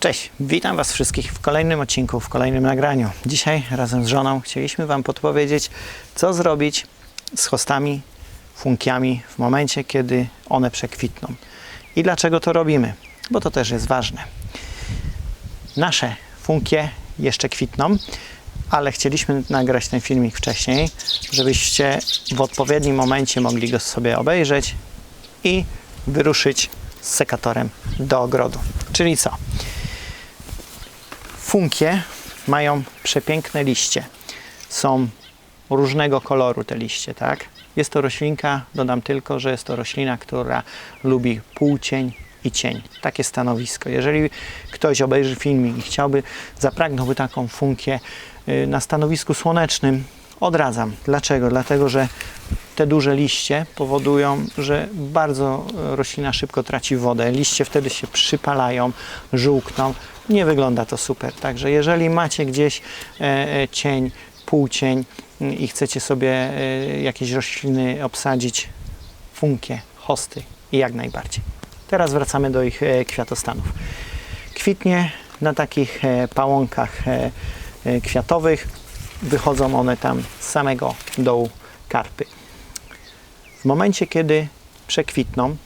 Cześć, witam Was wszystkich w kolejnym odcinku, w kolejnym nagraniu. Dzisiaj razem z żoną chcieliśmy Wam podpowiedzieć, co zrobić z hostami, funkiami w momencie, kiedy one przekwitną. I dlaczego to robimy? Bo to też jest ważne. Nasze funkie jeszcze kwitną, ale chcieliśmy nagrać ten filmik wcześniej, żebyście w odpowiednim momencie mogli go sobie obejrzeć i wyruszyć z sekatorem do ogrodu. Czyli co? Funkie mają przepiękne liście. Są różnego koloru te liście, tak? Jest to roślinka, dodam tylko, że jest to roślina, która lubi półcień i cień. Takie stanowisko. Jeżeli ktoś obejrzy filmik i chciałby, zapragnąłby taką funkię y, na stanowisku słonecznym, odradzam. Dlaczego? Dlatego, że te duże liście powodują, że bardzo e, roślina szybko traci wodę. Liście wtedy się przypalają, żółkną. Nie wygląda to super. Także jeżeli macie gdzieś e, e, cień, półcień mm, i chcecie sobie jakieś rośliny obsadzić, funkie, hosty i jak najbardziej. Teraz wracamy do ich kwiatostanów. Kwitnie na takich pałąkach kwiatowych. Wychodzą one tam z samego dołu karpy. W momencie, kiedy przekwitną,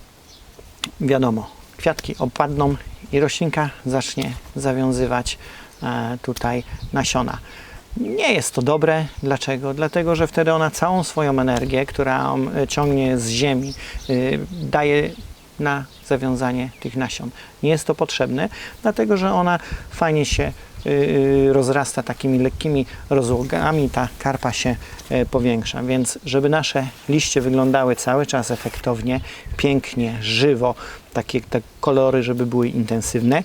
wiadomo, kwiatki opadną i roślinka zacznie zawiązywać e, tutaj nasiona. Nie jest to dobre. Dlaczego? Dlatego, że wtedy ona całą swoją energię, którą e, ciągnie z ziemi, y, daje na zawiązanie tych nasion. Nie jest to potrzebne, dlatego że ona fajnie się y, rozrasta takimi lekkimi rozłogami, ta karpa się y, powiększa. Więc żeby nasze liście wyglądały cały czas efektownie, pięknie, żywo, takie te kolory, żeby były intensywne,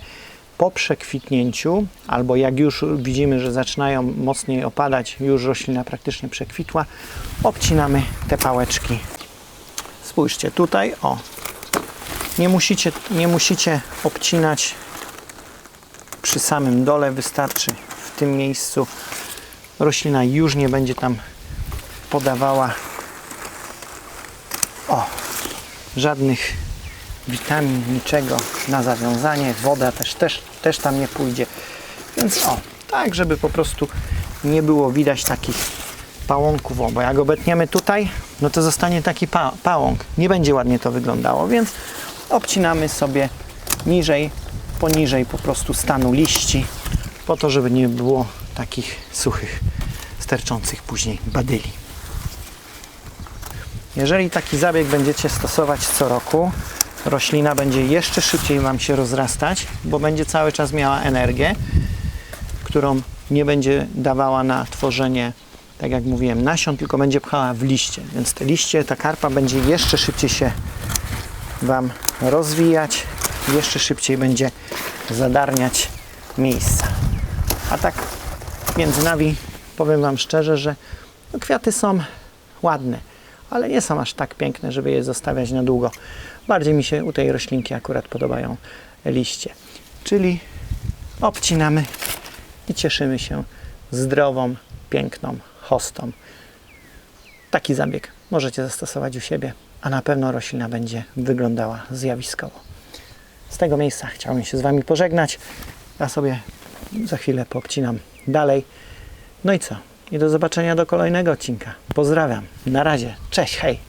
po przekwitnięciu, albo jak już widzimy, że zaczynają mocniej opadać, już roślina praktycznie przekwitła, obcinamy te pałeczki. Spójrzcie tutaj, o, nie musicie, nie musicie obcinać przy samym dole, wystarczy w tym miejscu. Roślina już nie będzie tam podawała o, żadnych witamin, niczego na zawiązanie. Woda też, też, też tam nie pójdzie. Więc o, tak, żeby po prostu nie było widać takich pałąków, o, bo jak obetniemy tutaj, no to zostanie taki pa pałąk. Nie będzie ładnie to wyglądało, więc obcinamy sobie niżej, poniżej po prostu stanu liści, po to, żeby nie było takich suchych, sterczących później badyli. Jeżeli taki zabieg będziecie stosować co roku, roślina będzie jeszcze szybciej Wam się rozrastać, bo będzie cały czas miała energię, którą nie będzie dawała na tworzenie, tak jak mówiłem, nasion, tylko będzie pchała w liście. Więc te liście, ta karpa będzie jeszcze szybciej się Wam rozwijać, jeszcze szybciej będzie zadarniać miejsca. A tak między nami powiem Wam szczerze, że no, kwiaty są ładne, ale nie są aż tak piękne, żeby je zostawiać na długo. Bardziej mi się u tej roślinki akurat podobają liście. Czyli obcinamy i cieszymy się zdrową, piękną hostą. Taki zabieg możecie zastosować u siebie, a na pewno roślina będzie wyglądała zjawiskowo. Z tego miejsca chciałbym się z Wami pożegnać. Ja sobie za chwilę poobcinam dalej. No i co? I do zobaczenia do kolejnego odcinka. Pozdrawiam. Na razie. Cześć, hej.